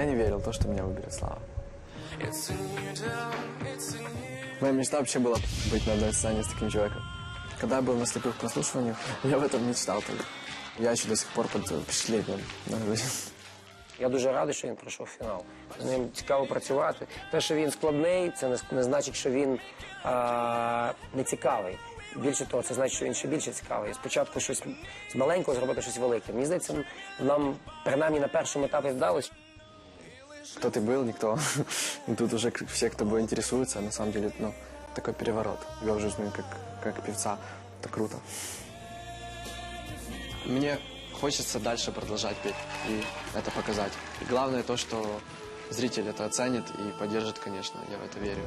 Я не верил в то, что меня выберет Слава. Моя мечта вообще была быть на одной сцене с таким человеком. Когда я был на слепых прослушиваниях, я в этом мечтал только. Я еще до сих пор под впечатлением. Я дуже радий, що він пройшов фінал. З ним цікаво працювати. Те, що він складний, це не, не значить, що він а, не цікавий. Більше того, це значить, що він ще більше цікавий. Спочатку щось з маленького зробити щось велике. Мені здається, нам принаймні на першому етапі вдалося. Кто ты был, никто. И тут уже все, кто бы интересуется, на самом деле, ну, такой переворот. Я уже знаю, как, как певца. Это круто. Мне хочется дальше продолжать петь и это показать. И главное то, что зритель это оценит и поддержит, конечно, я в это верю.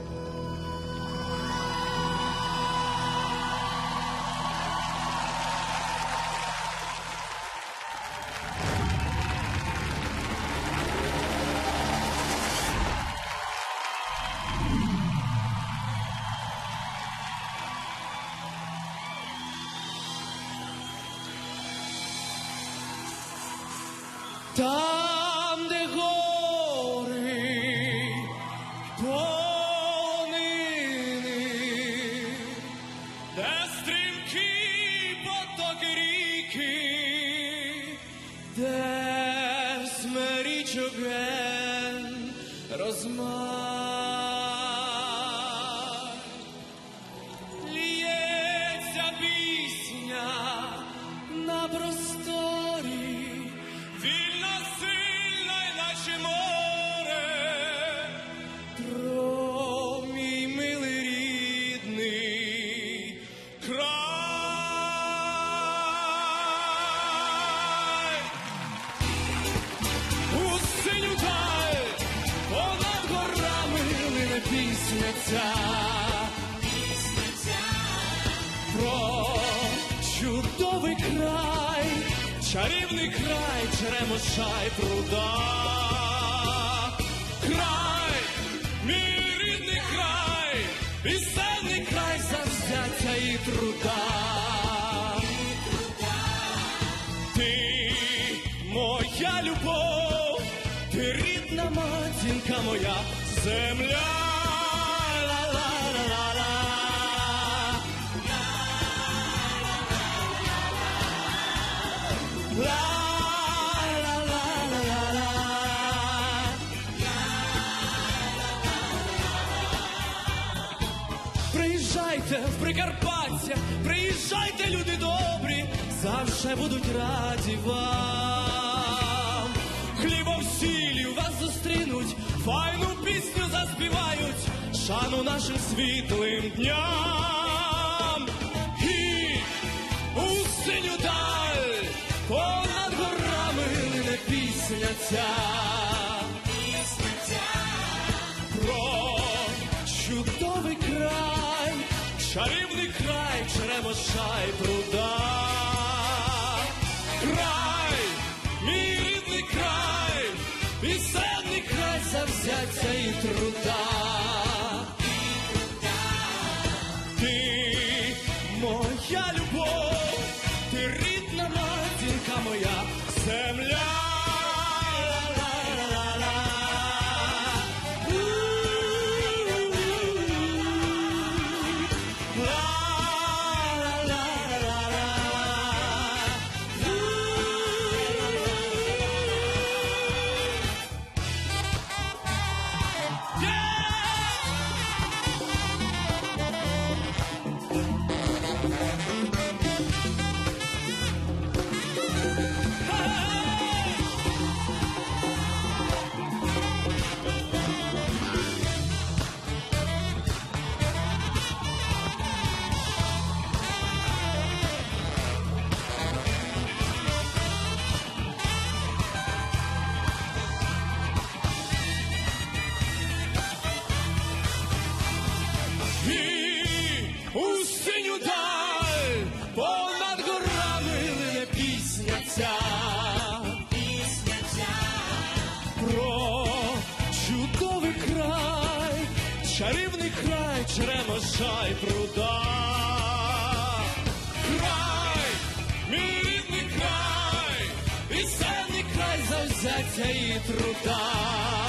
Dark. Пісня ця. Про чудовий край, чарівний край, черемоша пруда. Край, мій рідний край, пісенний край завзяття і труда. Ти моя любов, ти рідна матінка моя, земля. Приїжджайте в Прикарпаття, приїжджайте, люди добрі, завжди будуть раді вам. Хлібом сіллю вас зустрінуть, файну пісню заспівають, шану нашим світлим дням. І у синю даль понад горами лине пісня ця. Про чудовий край, чарівний край, черемоша й пруда. Край, мій рідний край, пісенний край завзяття і труда. Чарівний край, черемоша й пруда. Край, мій рідний край, пісенний край завзяття і труда.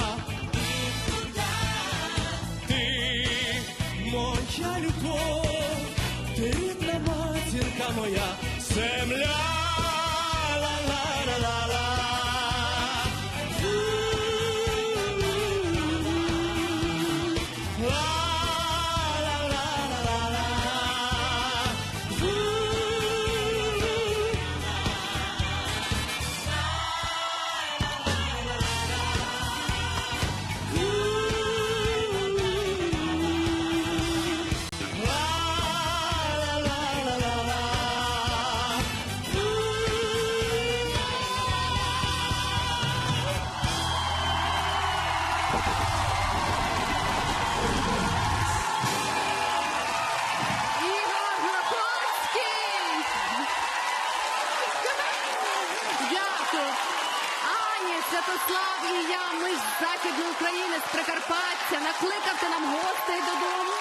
З Західної України, з Прикарпаття, накликавте нам гостей додому.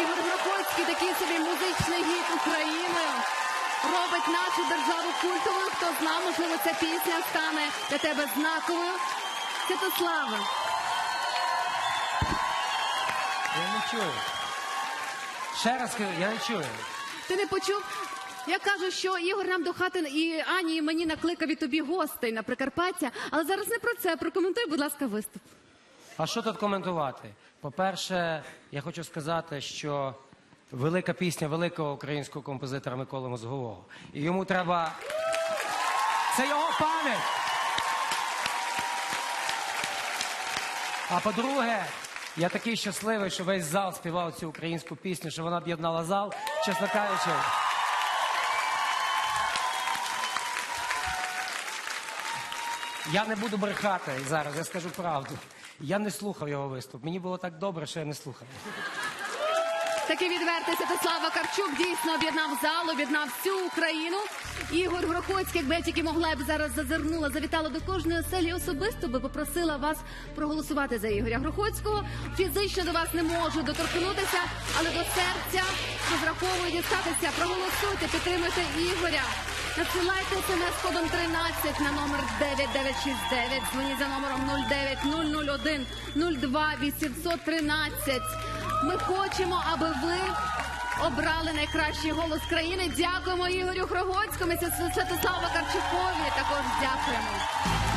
Ігор Глуховський, такий собі музичний гід України, робить нашу державу культовою. Хто знає, можливо, ця пісня стане для тебе знаковою. Святославе, Я не чую. Ще раз кажу, я не чую. Ти не почув? Я кажу, що Ігор нам до хати і Ані і мені накликав і тобі гостей на Прикарпаття. Але зараз не про це. Прокоментуй, будь ласка, виступ. А що тут коментувати? По-перше, я хочу сказати, що велика пісня великого українського композитора Миколи Мозгового. І йому треба. Це його пам'ять. А по-друге, я такий щасливий, що весь зал співав цю українську пісню, що вона об'єднала зал, чесно кажучи. Я не буду брехати зараз, я скажу правду. Я не слухав його виступ. Мені було так добре, що я не слухав. Такий відвертий Святослав Вакарчук дійсно об'єднав зал, об'єднав всю Україну. Ігор Грохоцький, якби я тільки могла б зараз зазирнула, завітала до кожної оселі особисто би попросила вас проголосувати за Ігоря Грохоцького. Фізично до вас не можу доторкнутися, але до серця розраховую дістатися. Проголосуйте, підтримуйте Ігоря. Надсилайте смс кодом 13 на номер 9969. Дзвоніть за номером 09001 02 813. Ми хочемо, аби ви обрали найкращий голос країни. Дякуємо Ігорю Хрогоцькому Святославу Карчукові. Також дякуємо.